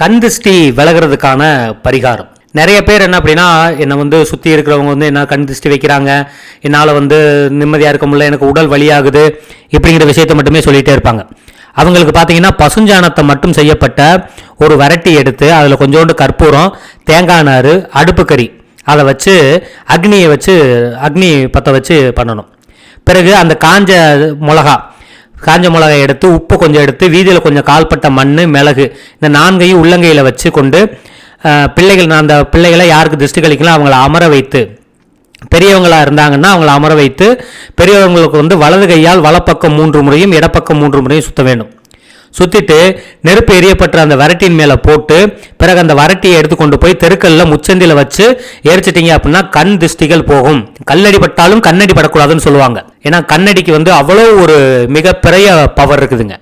கண் விலகிறதுக்கான பரிகாரம். நிறைய பேர் என்ன அப்படின்னா என்னை வந்து சுற்றி இருக்கிறவங்க வந்து என்ன கண் திருஷ்டி வைக்கிறாங்க என்னால் வந்து நிம்மதியாக இருக்க முடியல எனக்கு உடல் வழியாகுது இப்படிங்கிற விஷயத்தை மட்டுமே சொல்லிகிட்டே இருப்பாங்க. அவங்களுக்கு பார்த்தீங்கன்னா பசுஞ்சாணத்தை மட்டும் செய்யப்பட்ட ஒரு வரட்டி எடுத்து அதில் கொஞ்சோண்டு கற்பூரம் தேங்காய் நார் அடுப்பு கறி அதை வச்சு அக்னியை வச்சு அக்னி பற்ற வச்சு பண்ணணும். பிறகு அந்த காஞ்ச மிளகா காஞ்ச மிளகாய் எடுத்து உப்பு கொஞ்சம் எடுத்து வீதியில் கொஞ்சம் கால்பட்ட மண் மிளகு இந்த நான்கையும் உள்ளங்கையில் வச்சு கொண்டு பிள்ளைகள் நான் அந்த பிள்ளைகளை யாருக்கு திருஷ்டி கழிக்கலாம் அவங்கள அமர வைத்து பெரியவங்களாக இருந்தாங்கன்னா அவங்கள அமர வைத்து பெரியவங்களுக்கு வந்து வலது கையால் வலப்பக்கம் மூன்று முறையும் இடப்பக்கம் மூன்று முறையும் சுத்த வேண்டும். சுத்திட்டு நெருப்பு எரியப்பட்ட அந்த வரட்டின் மேலே போட்டு பிறகு அந்த வரட்டியை எடுத்து கொண்டு போய் தெருக்கல்ல முச்சந்தியில் வச்சு எரிச்சிட்டீங்க அப்படின்னா கண் திருஷ்டிகள் போகும். கல்லடி பட்டாலும் கண்ணடி படக்கூடாதுன்னு சொல்லுவாங்க. ஏன்னா கண்ணடிக்கு வந்து அவ்வளோ ஒரு மிகப்பெரிய பவர் இருக்குதுங்க.